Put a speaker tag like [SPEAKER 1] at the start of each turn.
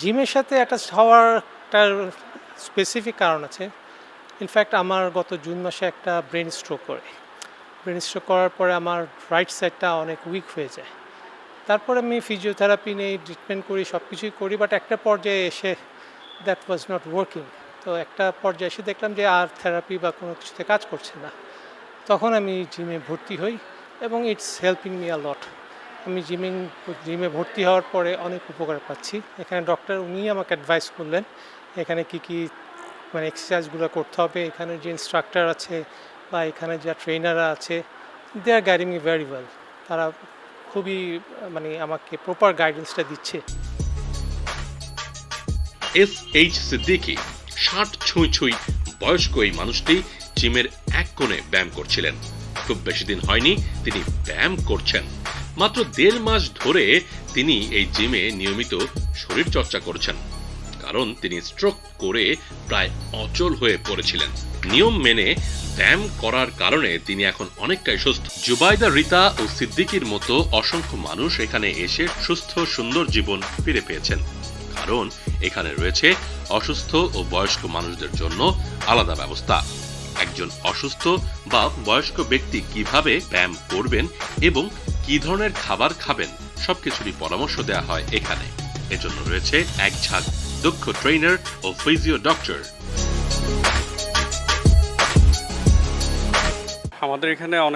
[SPEAKER 1] জিমের সাথে অ্যাটাচ হওয়ার একটা স্পেসিফিক কারণ আছে। ইনফ্যাক্ট আমার গত জুন মাসে একটা ব্রেন স্ট্রোক করে। ব্রেন স্ট্রোক করার পরে আমার রাইট সাইডটা অনেক উইক হয়ে যায়। তারপরে আমি ফিজিওথেরাপি নেই ট্রিটমেন্ট করি সব কিছুই করি বাট একটা পর্যায়ে এসে দ্যাট ওয়াজ নট ওয়ার্কিং তো একটা পর্যায়ে এসে দেখলাম যে আর থেরাপি বা কোনো কিছুতে কাজ করছে না। তখন আমি জিমে ভর্তি হই এবং it's helping me a lot আমি জিমিং, জিমে ভর্তি হওয়ার পরে অনেক উপকার পাচ্ছি। এখানে ডক্টর উনি আমাকে অ্যাডভাইস করলেন, এখানে কি কি মানে এক্সারসাইজগুলো করতে হবে, এখানে যে ইনস্ট্রাক্টর আছে বা এখানে যা ট্রেনাররা আছে they are guiding me very well তারা খুবই মানে আমাকে প্রপার গাইডেন্সটা দিচ্ছে।
[SPEAKER 2] এস এইচ সিদ্দিকি ষাট ছুঁই ছুঁই বয়স্ক এই মানুষটি জিমের এক কোণে ব্যায়াম করছিলেন। খুব বেশি দিন হয়নি, তিনি ব্যায়াম করছেন। মাত্র দেড় মাস ধরে তিনি এই জিমে নিয়মিত শরীর চর্চা করছেন। কারণ তিনি স্ট্রোক করে প্রায় অচল হয়ে পড়েছিলেন। নিয়ম মেনে ব্যায়াম করার কারণে তিনি এখন অনেকটাই সুস্থ। জুবাইদা, রিতা ও সিদ্দিকির মতো অসংখ্য মানুষ এখানে এসে সুস্থ, সুন্দর জীবন ফিরে পেয়েছেন। কারণ এখানে রয়েছে অসুস্থ ও বয়স্ক মানুষদের জন্য আলাদা ব্যবস্থা। একজন অসুস্থ বা বয়স্ক ব্যক্তি কীভাবে ব্যায়াম করবেন এবং কি ধরনের খাবার খাবেন, সবকিছুরই পরামর্শ দেওয়া হয় এখানে। এজন্য রয়েছে এক ঝাঁক দক্ষ ট্রেনার ও ফিজিও ডক্টর।
[SPEAKER 3] আমাদের এখানে অনেক